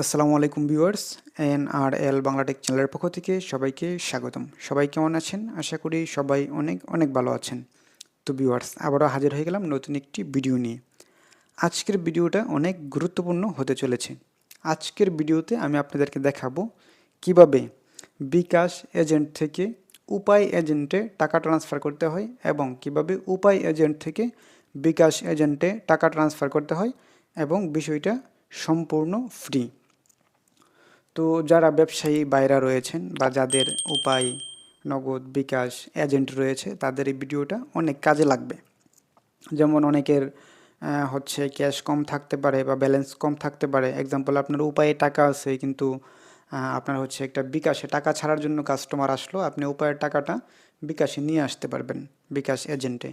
আসসালামু আলাইকুম viewers N R L Bangla tech চ্যানেলের পক্ষ থেকে সবাইকে স্বাগতম। সবাই কেমন আছেন? আশা করি সবাই অনেক অনেক ভালো আছেন। তো ভিউয়ার্স, আবারও হাজির হয়ে গেলাম নতুন একটি ভিডিও নিয়ে। আজকের ভিডিওটা অনেক গুরুত্বপূর্ণ হতে চলেছে। আজকের ভিডিওতে আমি আপনাদেরকে দেখাবো কীভাবে বিকাশ এজেন্ট থেকে উপায় এজেন্টে টাকা ট্রান্সফার করতে হয় এবং কীভাবে উপায় এজেন্ট থেকে বিকাশ এজেন্টে টাকা ট্রান্সফার করতে হয় এবং বিষয়টা সম্পূর্ণ ফ্রি। তো যারা ব্যবসায়ী বাইরা রয়েছেন বা যাদের উপায়, নগদ, বিকাশ এজেন্ট রয়েছে, তাদের এই ভিডিওটা অনেক কাজে লাগবে। যেমন অনেকের হচ্ছে ক্যাশ কম থাকতে পারে বা ব্যালেন্স কম থাকতে পারে। এক্সাম্পল আপনার উপায়ে টাকা আছে, কিন্তু আপনার হচ্ছে একটা বিকাশে টাকা ছাড়ার জন্য কাস্টমার আসলো, আপনি উপায়ের টাকাটা বিকাশে নিয়ে আসতে পারবেন, বিকাশ এজেন্টে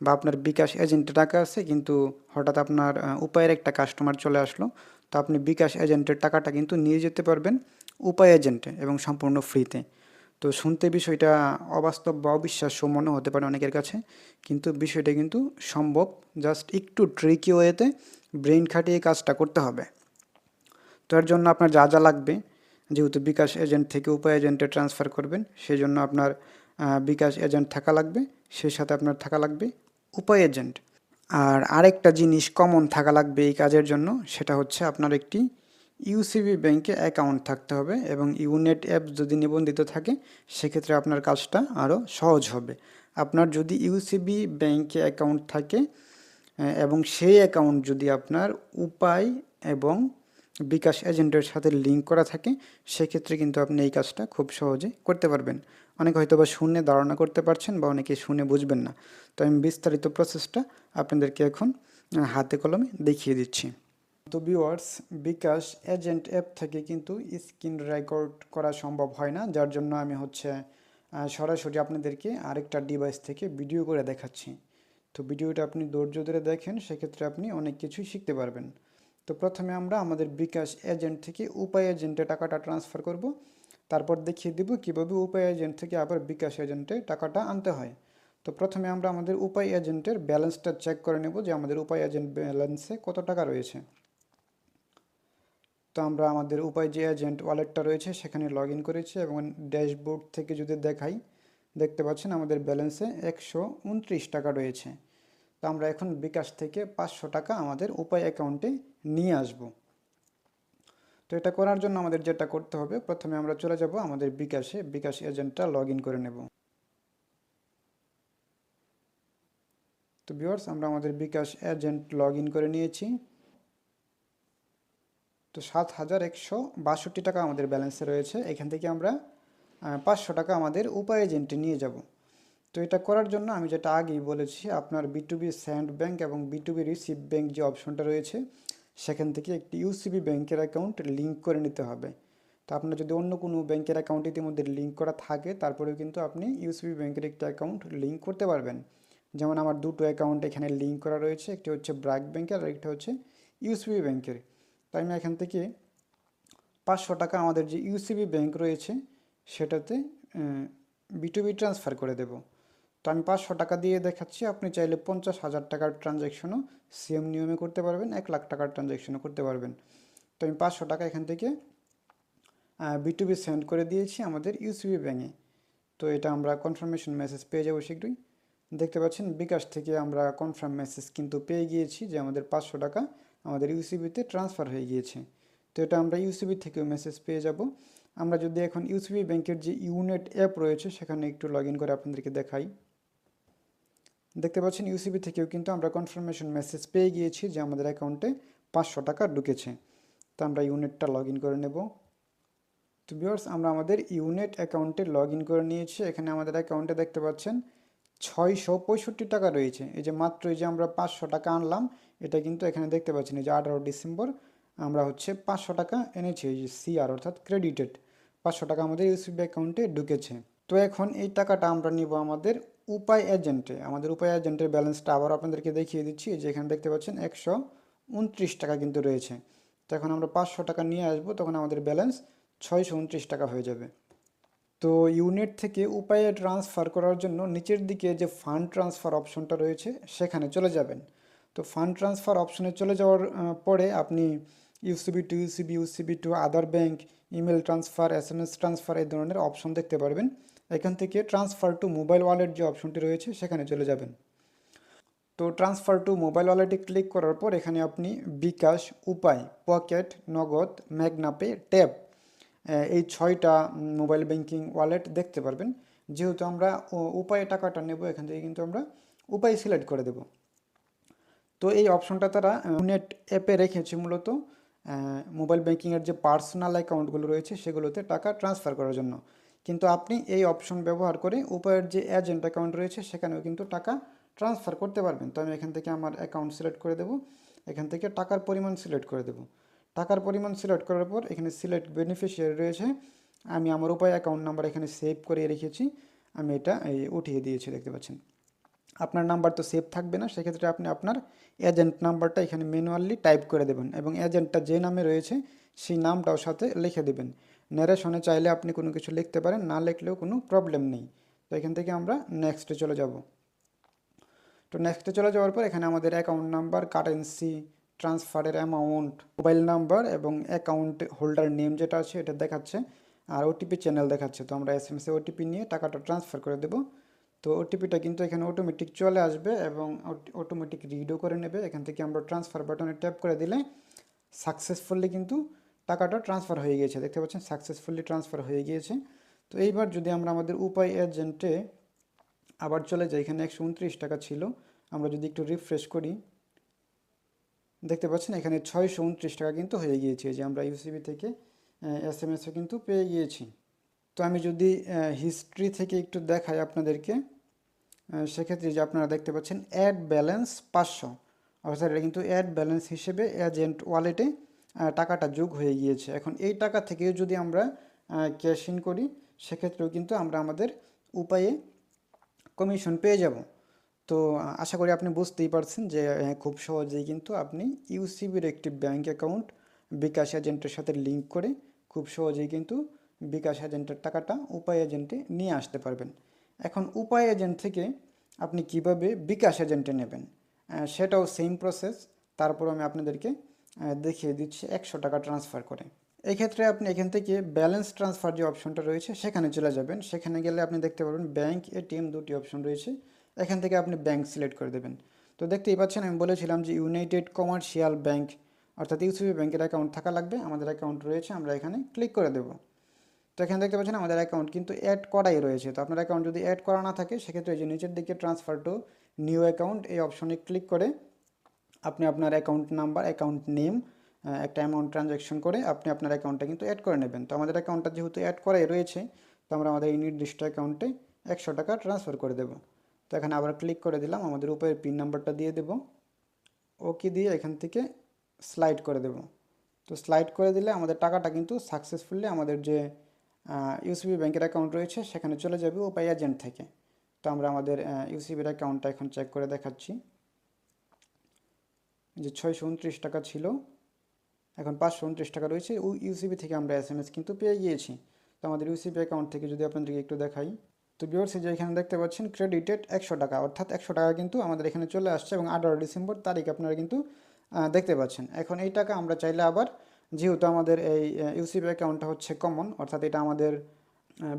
বা আপনার বিকাশ এজেন্টে টাকা আছে, কিন্তু হঠাৎ আপনার উপায়ের একটা কাস্টমার চলে আসলো তো আপনি বিকাশ এজেন্টের টাকাটা কিন্তু নিয়ে যেতে পারবেন উপায় এজেন্টে এবং সম্পূর্ণ ফ্রিতে। তো শুনতে বিষয়টা অবাস্তব বা অবিশ্বাস্য মনে হতে পারে অনেকের কাছে, কিন্তু বিষয়টা কিন্তু সম্ভব। জাস্ট একটু ট্রিকি ওয়েতে ব্রেন খাটিয়ে কাজটা করতে হবে। তো এর জন্য আপনার যা যা লাগবে, যেহেতু বিকাশ এজেন্ট থেকে উপায় এজেন্টে ট্রান্সফার করবেন সেই জন্য আপনার বিকাশ এজেন্ট থাকা লাগবে, সেই সাথে আপনার থাকা লাগবে উপায় এজেন্ট। আর আরেকটা জিনিস কমন থাকা লাগবে এই কাজের জন্য, সেটা হচ্ছে আপনার একটি ইউসিবি ব্যাংকে অ্যাকাউন্ট থাকতে হবে এবং ইউনেট অ্যাপ যদি নিবন্ধিত থাকে, সেক্ষেত্রে আপনার কাজটা আরও সহজ হবে। আপনার যদি ইউসিবি ব্যাংকে অ্যাকাউন্ট থাকে এবং সেই অ্যাকাউন্ট যদি আপনার উপায় এবং বিকাশ এজেন্টের সাথে লিঙ্ক করা থাকে, সেক্ষেত্রে কিন্তু আপনি এই কাজটা খুব সহজে করতে পারবেন। অনেকে হয়তো বা শুনে ধারণা করতে পারছেন বা অনেকে শুনে বুঝবেন না। তো আমি বিস্তারিত প্রসেসটা আপনাদেরকে এখন হাতে কলমে দেখিয়ে দিচ্ছি। তো ভিউয়ার্স বিকাশ এজেন্ট অ্যাপ থেকে কিন্তু স্ক্রিন রেকর্ড করা সম্ভব হয় না, যার জন্য আমি হচ্ছে সরাসরি আপনাদেরকে আরেকটা ডিভাইস থেকে ভিডিও করে দেখাচ্ছি। তো ভিডিওটা আপনি ধৈর্য ধরে দেখেন, সেক্ষেত্রে আপনি অনেক কিছুই শিখতে পারবেন। তো প্রথমে আমরা আমাদের বিকাশ এজেন্ট থেকে উপায় এজেন্টে টাকাটা ট্রান্সফার করব। তারপর দেখিয়ে দিব কীভাবে উপায় এজেন্ট থেকে আবার বিকাশ এজেন্টে টাকাটা আনতে হয়। তো প্রথমে আমরা আমাদের উপায় এজেন্টের ব্যালেন্সটা চেক করে নেব যে আমাদের উপায় এজেন্ট ব্যালেন্সে কত টাকা রয়েছে। তো আমরা আমাদের উপায় যে এজেন্ট ওয়ালেটটা রয়েছে সেখানে লগ ইন করেছি এবং ড্যাশবোর্ড থেকে যদি দেখাই, দেখতে পাচ্ছেন আমাদের ব্যালেন্সে একশো উনত্রিশ টাকা রয়েছে। তো আমরা এখন বিকাশ থেকে পাঁচশো টাকা আমাদের উপায় অ্যাকাউন্টে নিয়ে আসব। তো এটা করার জন্য আমাদের যেটা করতে হবে, প্রথমে আমরা চলে যাব আমাদের বিকাশে, বিকাশ এজেন্টটা লগ করে নেব। তো ভিউয়ার্স আমরা আমাদের বিকাশ এজেন্ট লগ করে নিয়েছি। তো সাত হাজার একশো বাষট্টি টাকা আমাদের ব্যালেন্সে রয়েছে। এখান থেকে আমরা পাঁচশো টাকা আমাদের উপায় এজেন্টে নিয়ে যাব। তো এটা করার জন্য আমি যেটা আগেই বলেছি, আপনার বিটুবি স্যান্ড ব্যাংক এবং বিটুবি রিসিভ ব্যাংক যে অপশনটা রয়েছে সেখান থেকে একটি ইউসিবি ব্যাংকের অ্যাকাউন্ট লিঙ্ক করে নিতে হবে। তো আপনার যদি অন্য কোনো ব্যাংকের অ্যাকাউন্ট ইতিমধ্যে লিঙ্ক করা থাকে, তারপরেও কিন্তু আপনি ইউসিবি ব্যাংকের একটি অ্যাকাউন্ট লিঙ্ক করতে পারবেন। যেমন আমার দুটো অ্যাকাউন্ট এখানে লিঙ্ক করা রয়েছে, একটি হচ্ছে ব্র্যাক ব্যাংকের আর একটা হচ্ছে ইউসিবি ব্যাংকের তো আমি এখান থেকে পাঁচশো টাকা আমাদের যে ইউসিবি ব্যাংক রয়েছে, সেটাতে বিটুবি ট্রান্সফার করে দেব। তো আমি পাঁচশো টাকা দিয়ে দেখাচ্ছি, আপনি চাইলে পঞ্চাশ হাজার টাকার ট্রানজ্যাকশনও সেম নিয়মে করতে পারবেন, এক লাখ টাকার ট্রানজ্যাকশনও করতে পারবেন। তো আমি পাঁচশো টাকা এখান থেকে বিটুবি সেন্ড করে দিয়েছি আমাদের ইউসিবি ব্যাঙ্কে তো এটা আমরা কনফার্মেশন মেসেজ পেয়ে যাব শীঘ্রই। দেখতে পাচ্ছেন, বিকাশ থেকে আমরা কনফার্ম মেসেজ কিন্তু পেয়ে গিয়েছি যে আমাদের পাঁচশো টাকা আমাদের ইউসিবিতে ট্রান্সফার হয়ে গিয়েছে। তো এটা আমরা ইউসিবি থেকেও মেসেজ পেয়ে যাব। আমরা যদি এখন ইউসিবি ব্যাংকের যে ইউনেট অ্যাপ রয়েছে, সেখানে একটু লগ করে আপনাদেরকে দেখাই। দেখতে পাচ্ছেন ইউসিবি থেকেও কিন্তু আমরা কনফার্মেশন মেসেজ পেয়ে গিয়েছি যে আমাদের অ্যাকাউন্টে পাঁচশো টাকা ঢুকেছে। তো আমরা ইউনিটটা লগ করে নেব। তো ভিউয়ার্স আমরা আমাদের ইউনিট অ্যাকাউন্টে লগ করে নিয়েছি। এখানে আমাদের অ্যাকাউন্টে দেখতে পাচ্ছেন ছয়শো পঁয়ষট্টি টাকা রয়েছে। এই যে মাত্র এই যে আমরা পাঁচশো টাকা আনলাম, এটা কিন্তু এখানে দেখতে পাচ্ছেন এই যে আঠারো ডিসেম্বর, আমরা হচ্ছে পাঁচশো টাকা এনেছি, এই যে সিআর অর্থাৎ ক্রেডিটেড পাঁচশো টাকা আমাদের ইউসিবি অ্যাকাউন্টে ঢুকেছে। তো এখন এই টাকাটা আমরা নিব আমাদের উপায় এজেন্টে, আমাদের উপায় এজেন্টের ব্যালেন্সটা আবার আপনাদেরকে দেখিয়ে দিচ্ছি। যে এখানে দেখতে পাচ্ছেন, একশো উনত্রিশ টাকা কিন্তু রয়েছে। তো এখন আমরা পাঁচশো টাকা নিয়ে আসব, তখন আমাদের ব্যালেন্স ছয়শো উনত্রিশ টাকা হয়ে যাবে। তো ইউনিট থেকে উপায়ে ট্রান্সফার করার জন্য নিচের দিকে যে ফান্ড ট্রান্সফার অপশনটা রয়েছে, সেখানে চলে যাবেন। তো ফান্ড ট্রান্সফার অপশনে চলে যাওয়ার পরে আপনি UCB to, UCB UCB to, other bank, email transfer, S M S transfer এই ধরনের অপশন দেখতে পারবেন। এখান থেকে ট্রান্সফার টু মোবাইল ওয়ালেট যে অপশনটি রয়েছে, সেখানে চলে যাবেন। তো ট্রান্সফার টু মোবাইল ওয়ালেটে ক্লিক করার পর এখানে আপনি বিকাশ, উপায় পকেট নগদ ম্যাগনাপে ট্যাব এই ছয়টা মোবাইল ব্যাংকিং ওয়ালেট দেখতে পারবেন। যেহেতু আমরা উপায়ে টাকাটা নেব, এখান থেকে কিন্তু আমরা উপায় সিলেক্ট করে দেব। তো এই অপশনটা তারা নেট অ্যাপে রেখেছে মূলত মোবাইল ব্যাঙ্কিংয়ের যে পার্সোনাল অ্যাকাউন্টগুলো রয়েছে, সেগুলোতে টাকা ট্রান্সফার করার জন্য। কিন্তু আপনি এই অপশন ব্যবহার করে উপায়ের যে এজেন্ট অ্যাকাউন্ট রয়েছে সেখানেও কিন্তু টাকা ট্রান্সফার করতে পারবেন। তো আমি এখান থেকে আমার অ্যাকাউন্ট সিলেক্ট করে দেব। এখান থেকে টাকার পরিমাণ সিলেক্ট করে দেব। টাকার পরিমাণ সিলেক্ট করার পর এখানে সিলেক্ট বেনিফিশিয়ারি রয়েছে। আমি আমার উপায় অ্যাকাউন্ট নাম্বার এখানে সেভ করে রেখেছি। আমি এটা উঠিয়ে দিয়েছি, দেখতে পাচ্ছেন। আপনার নাম্বার তো সেভ থাকবে না, সেক্ষেত্রে আপনি আপনার এজেন্ট নাম্বারটা এখানে ম্যানুয়ালি টাইপ করে দেবেন এবং এজেন্টটা যে নামে রয়েছে, সেই নামটাও সাথে লিখে দেবেন। ন্যারেশনে চাইলে আপনি কোনো কিছু লিখতে পারেন, না লিখলেও কোনো প্রবলেম নেই। তো এখান থেকে আমরা নেক্সটে চলে যাব। তো নেক্সটে চলে যাওয়ার পর এখানে আমাদের অ্যাকাউন্ট নাম্বার কারেন্সি ট্রান্সফারের অ্যামাউন্ট মোবাইল নাম্বার এবং অ্যাকাউন্ট হোল্ডার নেম যেটা আছে এটা দেখাচ্ছে, আর ওটিপি চ্যানেল দেখাচ্ছে। তো আমরা এস এম এসে ওটিপি নিয়ে টাকাটা ট্রান্সফার করে দেবো। তো ওটিপিটা কিন্তু এখানে অটোমেটিক চলে আসবে এবং অটোমেটিক রিডও করে নেবে। এখান থেকে আমরা ট্রান্সফার বাটনে ট্যাপ করে দিলে সাকসেসফুলি কিন্তু টাকাটা ট্রান্সফার হয়ে গিয়েছে। দেখতে পাচ্ছেন সাকসেসফুলি ট্রান্সফার হয়ে গিয়েছে। তো এইবার যদি আমরা আমাদের উপায় এজেন্টে আবার চলে যাই, এখানে একশো উনত্রিশ টাকা ছিল, আমরা যদি একটু রিফ্রেশ করি, দেখতে পাচ্ছেন, এখানে ছয়শো উনত্রিশ টাকা কিন্তু হয়ে গিয়েছে। যে আমরা ইউসিবি থেকে এস এম এসও কিন্তু পেয়ে গিয়েছি। তো আমি যদি হিস্ট্রি থেকে একটু দেখাই আপনাদেরকে সেক্ষেত্রে যে আপনারা দেখতে পাচ্ছেন অ্যাড ব্যালেন্স পাঁচশো। অর্থাৎ এটা কিন্তু অ্যাড ব্যালেন্স হিসেবে এজেন্ট ওয়ালেটে টাকাটা যোগ হয়ে গিয়েছে। এখন এই টাকা থেকে যদি আমরা ক্যাশ ইন করি, সেক্ষেত্রেও কিন্তু আমরা আমাদের উপায়ে কমিশন পেয়ে যাব। তো আশা করি আপনি বুঝতেই পারছেন যে খুব সহজেই কিন্তু আপনি ইউসিবির একটি ব্যাংক অ্যাকাউন্ট বিকাশ এজেন্টের সাথে লিঙ্ক করে খুব সহজেই কিন্তু বিকাশ এজেন্টের টাকাটা উপায় এজেন্টে নিয়ে আসতে পারবেন। এখন উপায় এজেন্ট থেকে আপনি কীভাবে বিকাশ এজেন্টে নেবেন? সেটাও সেম প্রসেস তারপর আমি আপনাদেরকে দেখিয়ে দিচ্ছে, একশো টাকা ট্রান্সফার করে। এই ক্ষেত্রে আপনি এখান থেকে ব্যালেন্স ট্রান্সফার যে অপশনটা রয়েছে, সেখানে চলে যাবেন। সেখানে গেলে আপনি দেখতে পারবেন ব্যাংক এটিএম দুটি অপশন রয়েছে। এখান থেকে আপনি ব্যাংক সিলেক্ট করে দেবেন। তো দেখতেই পাচ্ছেন, আমি বলেছিলাম যে ইউনাইটেড কমার্শিয়াল ব্যাংক অর্থাৎ ইউসিবি ব্যাংকের অ্যাকাউন্ট থাকা লাগবে। আমাদের অ্যাকাউন্ট রয়েছে, আমরা এখানে ক্লিক করে দেবো। তো এখানে দেখতে পাচ্ছেন, আমাদের অ্যাকাউন্ট কিন্তু অ্যাড করাই রয়েছে। তো আপনার অ্যাকাউন্ট যদি অ্যাড করা না থাকে, সেক্ষেত্রে যে নিচের দিকে ট্রান্সফার টু নিউ অ্যাকাউন্ট এই অপশনে ক্লিক করে আপনি আপনার অ্যাকাউন্ট নাম্বার অ্যাকাউন্ট নেম একটা অ্যামাউন্ট ট্রানজ্যাকশন করে আপনি আপনার অ্যাকাউন্টটা কিন্তু অ্যাড করে নেবেন। তো আমাদের অ্যাকাউন্টটা যেহেতু অ্যাড করাই রয়েছে, তো আমরা আমাদের এই নির্দিষ্ট অ্যাকাউন্টে একশো টাকা ট্রান্সফার করে দেবো। তো এখানে আবার ক্লিক করে দিলাম, আমাদের উপরের পিন নাম্বারটা দিয়ে দেবো। ওকে দিয়ে এখান থেকে স্লাইড করে দেব। তো স্লাইড করে দিলে আমাদের টাকাটা কিন্তু সাকসেসফুলি আমাদের যে ইউসিবি ব্যাংকের অ্যাকাউন্ট রয়েছে, সেখানে চলে যাবে উপায় এজেন্ট থেকে। তো আমরা আমাদের ইউসিবির অ্যাকাউন্টটা এখন চেক করে দেখাচ্ছি। যে ছয়শো উনত্রিশ টাকা ছিল, এখন পাঁচশো উনত্রিশ টাকা রয়েছে। ইউসিবি থেকে আমরা এস এম এস কিন্তু পেয়ে গিয়েছি। তো আমাদের ইউসিবি অ্যাকাউন্ট থেকে যদি আপনাদেরকে একটু দেখাই, তো বিওর্সে যে এখানে দেখতে পাচ্ছেন ক্রেডিটেড একশো টাকা, অর্থাৎ একশো টাকা কিন্তু আমাদের এখানে চলে আসছে এবং আঠারো ডিসেম্বর তারিখ আপনারা কিন্তু দেখতে পাচ্ছেন। এখন এই টাকা আমরা চাইলে আবার, যেহেতু আমাদের এই ইউসিবি অ্যাকাউন্টটা হচ্ছে কমন অর্থাৎ এটা আমাদের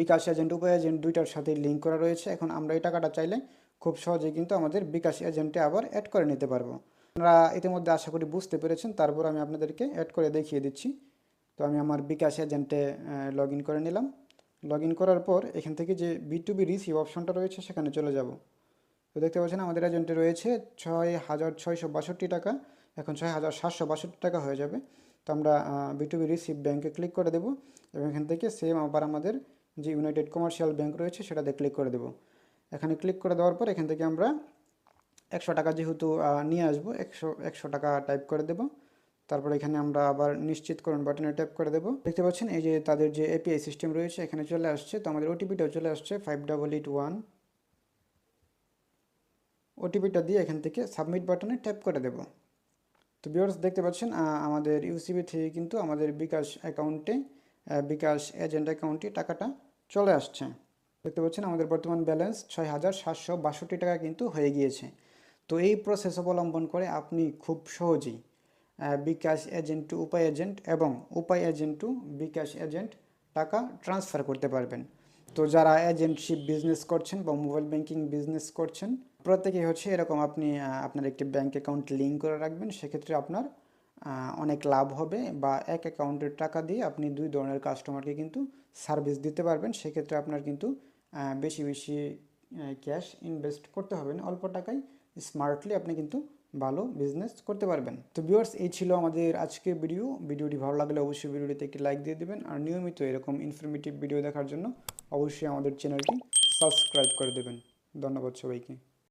বিকাশ এজেন্ট উপায় এজেন্ট দুইটার সাথে লিঙ্ক করা রয়েছে, এখন আমরা এই টাকাটা চাইলে খুব সহজেই কিন্তু আমাদের বিকাশ এজেন্টে আবার অ্যাড করে নিতে পারব। আপনারা ইতিমধ্যে আশা করি বুঝতে পেরেছেন। তারপর আমি আপনাদেরকে অ্যাড করে দেখিয়ে দিচ্ছি। তো আমি আমার বিকাশ এজেন্টে লগ করে নিলাম। লগ করার পর এখান থেকে যে বি টু বি রিসিভ অপশনটা রয়েছে, সেখানে চলে যাব। তো দেখতে পাচ্ছেন আমাদের এজেন্টে রয়েছে ছয় হাজার ছয়শো বাষট্টি টাকা। এখন ছয় হাজার সাতশো বাষট্টি টাকা হয়ে যাবে। তো আমরা বি টু বি রিসিভ ব্যাঙ্কে ক্লিক করে দেবো এবং এখান থেকে সেম আবার আমাদের যে ইউনাইটেড কমার্শিয়াল ব্যাঙ্ক রয়েছে, সেটাতে ক্লিক করে দেবো। এখানে ক্লিক করে দেওয়ার পর এখান থেকে আমরা একশো টাকা যেহেতু নিয়ে আসব, একশো একশো টাকা টাইপ করে দেবো। তারপর এখানে আমরা আবার নিশ্চিতকরণ বাটনে ট্যাপ করে দেবো। দেখতে পাচ্ছেন, এই যে তাদের যে এপিআই সিস্টেম রয়েছে, এখানে চলে আসছে। তো আমাদের ওটিপিটাও চলে আসছে ফাইভ ডাবল এইট ওয়ান ওটিপিটা দিয়ে এখান থেকে সাবমিট বাটনে ট্যাপ করে দেব। তো ভিউয়ার্স দেখতে পাচ্ছেন আমাদের ইউসিবি থেকে কিন্তু আমাদের বিকাশ অ্যাকাউন্টে বিকাশ এজেন্ট অ্যাকাউন্টে টাকাটা চলে আসছে। দেখতে পাচ্ছেন, আমাদের বর্তমান ব্যালেন্স ছয় হাজার সাতশো বাষট্টি টাকা কিন্তু হয়ে গিয়েছে। তো এই প্রসেস অবলম্বন করে আপনি খুব সহজেই bKash agent to Upay agent এবং Upay agent to bKash agent টাকা ট্রান্সফার করতে পারবেন। তো যারা এজেন্টশিপ বিজনেস করছেন বা মোবাইল ব্যাংকিং বিজনেস করছেন, প্রত্যেকেই হচ্ছে এরকম আপনি আপনার একটি ব্যাংক অ্যাকাউন্ট লিঙ্ক করে রাখবেন। সেক্ষেত্রে আপনার অনেক লাভ হবে বা এক অ্যাকাউন্টের টাকা দিয়ে আপনি দুই ধরনের কাস্টমারকে কিন্তু সার্ভিস দিতে পারবেন। সেক্ষেত্রে আপনার কিন্তু বেশি বেশি ক্যাশ ইনভেস্ট করতে হবে না। অল্প টাকায় স্মার্টলি আপনি কিন্তু ভালো বিজনেস করতে পারবেন। তো ভিউয়ার্স এই ছিল আমাদের আজকের ভিডিও ভিডিওটি ভালো লাগলে অবশ্যই ভিডিওটিতে একটি লাইক দিয়ে দেবেন। আর নিয়মিত এরকম ইনফরমেটিভ ভিডিও দেখার জন্য অবশ্যই আমাদের চ্যানেলটি সাবস্ক্রাইব করে দেবেন। ধন্যবাদ সবাইকে।